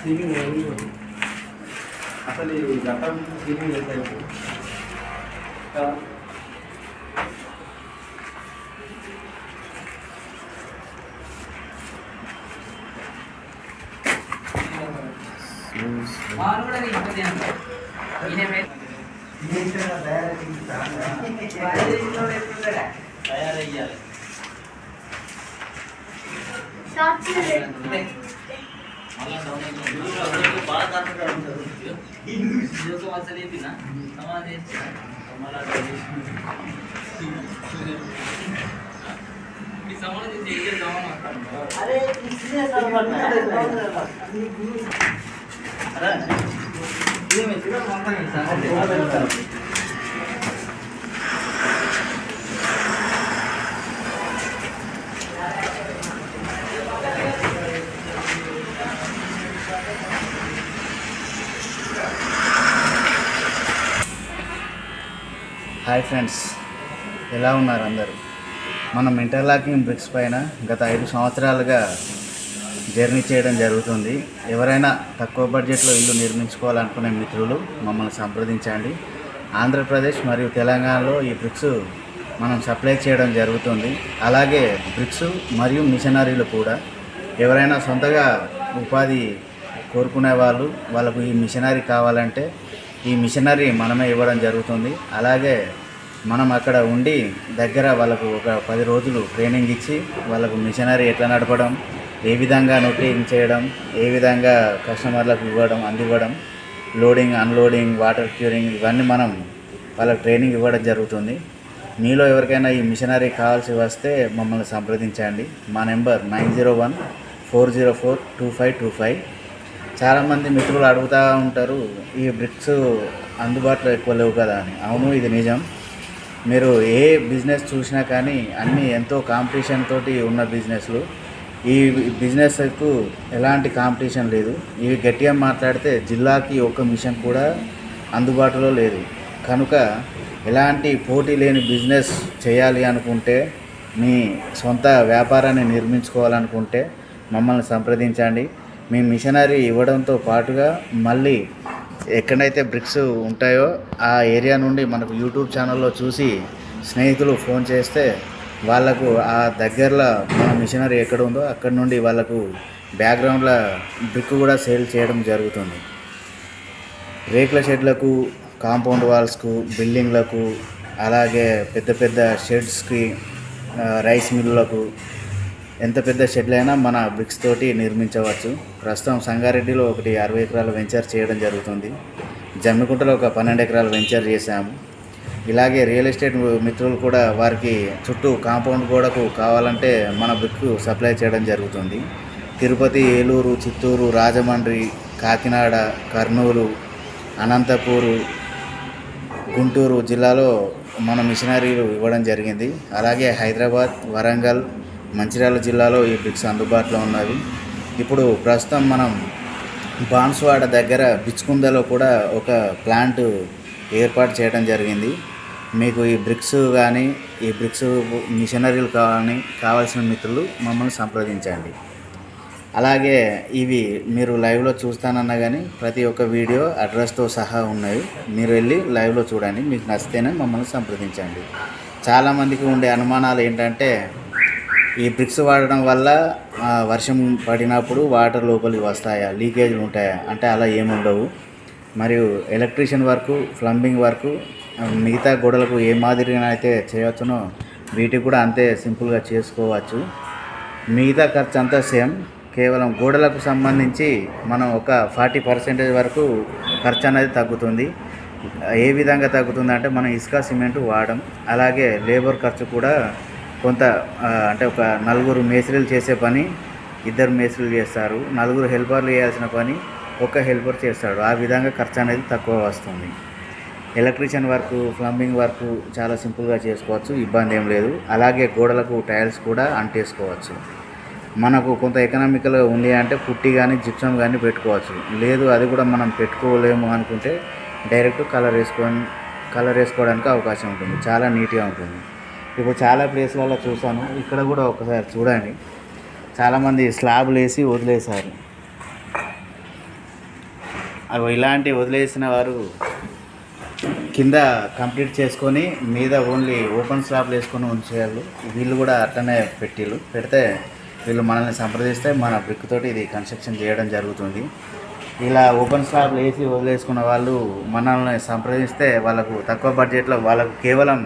Ceiling ఎవరు అసలు ఈ గంట సీలింగ్ చేస్తారు కదా మాను కూడా నీకు ఇబ్బంది అంట. ఈయన మీద తయారయ్యాలి. ఇదొక అసలు ఏంటినా? సమాధి ఏంటినా? మళ్ళా డౌన్ చేసి. ఈ సమాధి చేసి హాయ్ ఫ్రెండ్స్ ఎలా ఉన్నారు అందరూ? మనం ఇంటర్లాకింగ్ బ్రిక్స్ పైన గత ఐదు సంవత్సరాలుగా జర్నీ చేయడం జరుగుతుంది. ఎవరైనా తక్కువ బడ్జెట్లో ఇల్లు నిర్మించుకోవాలనుకునే మిత్రులు మమ్మల్ని సంప్రదించండి. ఆంధ్రప్రదేశ్ మరియు తెలంగాణలో ఈ బ్రిక్స్ మనం సప్లై చేయడం జరుగుతుంది. అలాగే బ్రిక్స్ మరియు మిషనరీలు కూడా. ఎవరైనా సొంతగా ఉపాధి కోరుకునే వాళ్ళు వాళ్ళకు ఈ మిషనరీ కావాలంటే ఈ మిషనరీ మనమే ఇవ్వడం జరుగుతుంది. అలాగే మనం అక్కడ ఉండి దగ్గర వాళ్ళకు ఒక పది రోజులు ట్రైనింగ్ ఇచ్చి వాళ్ళకు మిషనరీ ఎట్లా నడపడం ఏ విధంగా నొట్టింగ్ చేయడం ఏ విధంగా కస్టమర్లకు ఇవ్వడం అందివ్వడం లోడింగ్ అన్లోడింగ్ వాటర్ క్యూరింగ్ ఇవన్నీ మనం వాళ్ళకి ట్రైనింగ్ ఇవ్వడం జరుగుతుంది. మీలో ఎవరికైనా ఈ మిషనరీ కావాల్సి వస్తే మమ్మల్ని సంప్రదించండి. మా number nine zero one four zero four two five two five. చాలామంది మిత్రులు అడుగుతూ ఉంటారు ఈ బ్రిక్స్ అందుబాటులో ఎక్కువ లేవు కదా అని. అవును ఇది నిజం. మీరు ఏ బిజినెస్ చూసినా కానీ అన్నీ ఎంతో కాంపిటీషన్ తోటి ఉన్న బిజినెస్లు. ఈ బిజినెస్కు ఎలాంటి కాంపిటీషన్ లేదు. ఇవి గట్టిగా మాట్లాడితే జిల్లాకి ఒక మిషన్ కూడా అందుబాటులో లేదు. కనుక ఎలాంటి పోటీ లేని బిజినెస్ చేయాలి అనుకుంటే మీ సొంత వ్యాపారాన్ని నిర్మించుకోవాలనుకుంటే మమ్మల్ని సంప్రదించండి. మీ మిషనరీ ఇవ్వడంతో పాటుగా మళ్ళీ ఎక్కడైతే బ్రిక్స్ ఉంటాయో ఆ ఏరియా నుండి మనకు యూట్యూబ్ ఛానల్లో చూసి స్నేహితులు ఫోన్ చేస్తే వాళ్ళకు ఆ దగ్గరలో మన మిషనరీ ఎక్కడ ఉందో అక్కడ నుండి వాళ్ళకు బ్యాక్గ్రౌండ్లో బ్రిక్ కూడా సేల్ చేయడం జరుగుతుంది. రేకుల షెడ్లకు కాంపౌండ్ వాల్స్కు బిల్డింగ్లకు అలాగే పెద్ద పెద్ద షెడ్స్కి రైస్ మిల్లులకు ఎంత పెద్ద షెడ్లైనా మన బ్రిక్స్ తోటి నిర్మించవచ్చు. ప్రస్తుతం సంగారెడ్డిలో ఒకటి అరవై ఎకరాల వెంచర్ చేయడం జరుగుతుంది. జమ్మికుంటలో ఒక పన్నెండు ఎకరాల వెంచర్ చేశాము. ఇలాగే రియల్ ఎస్టేట్ మిత్రులు కూడా వారికి చుట్టూ కాంపౌండ్ గోడకు కావాలంటే మన బ్రిక్ సప్లై చేయడం జరుగుతుంది. తిరుపతి ఏలూరు చిత్తూరు రాజమండ్రి కాకినాడ కర్నూలు అనంతపూరు గుంటూరు జిల్లాలో మన మిషనరీలు ఇవ్వడం జరిగింది. అలాగే హైదరాబాద్ వరంగల్ మంచిర్యాల జిల్లాలో ఈ బ్రిక్స్ అందుబాటులో ఉన్నవి. ఇప్పుడు ప్రస్తుతం మనం బాన్స్వాడ దగ్గర బిచ్చుకుందలో కూడా ఒక ప్లాంట్ ఏర్పాటు చేయడం జరిగింది. మీకు ఈ బ్రిక్స్ కానీ ఈ బ్రిక్స్ మిషనరీలు కానీ కావాల్సిన మిత్రులు మమ్మల్ని సంప్రదించండి. అలాగే ఇవి మీరు లైవ్లో చూస్తానన్నా కానీ ప్రతి ఒక్క వీడియో అడ్రస్తో సహా ఉన్నాయి. మీరు వెళ్ళి లైవ్లో చూడండి. మీకు నచ్చితేనే మమ్మల్ని సంప్రదించండి. చాలామందికి ఉండే అనుమానాలు ఏంటంటే ఈ బ్రిక్స్ వాడడం వల్ల వర్షం పడినప్పుడు వాటర్ లోపలికి వస్తాయా? లీకేజ్లు ఉంటాయా? అంటే అలా ఏముండవు మరియు ఎలక్ట్రీషియన్ వర్క్ ప్లంబింగ్ వర్క్ మిగతా గోడలకు ఏ మాదిరిగా అయితే చేయవచ్చునో వీటికి కూడా అంతే సింపుల్గా చేసుకోవచ్చు. మిగతా ఖర్చు అంతా సేమ్. కేవలం గోడలకు సంబంధించి మనం ఒక ఫార్టీ పర్సెంటేజ్ వరకు ఖర్చు అనేది తగ్గుతుంది. ఏ విధంగా తగ్గుతుంది అంటే మనం ఇసుక సిమెంట్ వాడడం అలాగే లేబర్ ఖర్చు కూడా కొంత అంటే ఒక నలుగురు మేస్త్రీలు చేసే పని ఇద్దరు మేస్త్రీలు చేస్తారు. నలుగురు హెల్పర్లు చేయాల్సిన పని ఒక హెల్పర్ చేస్తాడు. ఆ విధంగా ఖర్చు అనేది తక్కువ వస్తుంది. ఎలక్ట్రీషియన్ వర్క్ ప్లంబింగ్ వర్క్ చాలా సింపుల్గా చేసుకోవచ్చు ఇబ్బంది ఏం లేదు. అలాగే గోడలకు టైల్స్ కూడా అంటేసుకోవచ్చు మనకు కొంత ఎకనామికల్గా ఉంది అంటే పుట్టి కానీ జిప్సం కానీ పెట్టుకోవచ్చు. లేదు అది కూడా మనం పెట్టుకోలేము అనుకుంటే డైరెక్ట్ కలర్ వేసుకొని కలర్ వేసుకోవడానికి అవకాశం ఉంటుంది. చాలా నీట్గా ఉంటుంది. ఇప్పుడు చాలా ప్లేస్లలో చూసాను ఇక్కడ కూడా ఒకసారి చూడండి. చాలామంది స్లాబ్లు వేసి వదిలేశారు. అవి ఇలాంటి వదిలేసిన వారు కింద కంప్లీట్ చేసుకొని మీద ఓన్లీ ఓపెన్ స్లాబ్లు వేసుకొని ఉంచేయాలి. వీళ్ళు కూడా అట్లనే పెట్టిళ్ళు. పెడితే వీళ్ళు మనల్ని సంప్రదిస్తే మన బ్రిక్ తోటి ఇది కన్స్ట్రక్షన్ చేయడం జరుగుతుంది. ఇలా ఓపెన్ స్లాబ్లు వేసి వదిలేసుకున్న వాళ్ళు మనల్ని సంప్రదిస్తే వాళ్ళకు తక్కువ బడ్జెట్లో వాళ్ళకు కేవలం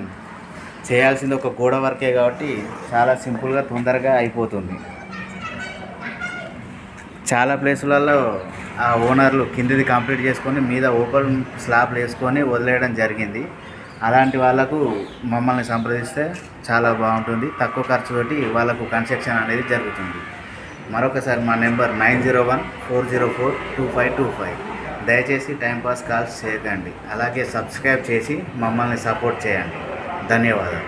చేయాల్సింది ఒక గోడ వర్కే కాబట్టి చాలా సింపుల్గా తొందరగా అయిపోతుంది. చాలా ప్లేసులలో ఆ ఓనర్లు కిందిది కంప్లీట్ చేసుకొని మీద ఓపెన్ స్లాబ్లు వేసుకొని వదిలేయడం జరిగింది. అలాంటి వాళ్ళకు మమ్మల్ని సంప్రదిస్తే చాలా బాగుంటుంది. తక్కువ ఖర్చుతోటి వాళ్ళకు కన్స్ట్రక్షన్ అనేది జరుగుతుంది. మరొకసారి మా number nine zero one four zero four two five two five. దయచేసి టైంపాస్ కాల్స్ చేయకండి. అలాగే సబ్స్క్రైబ్ చేసి మమ్మల్ని సపోర్ట్ చేయండి. ధన్యవాదాలు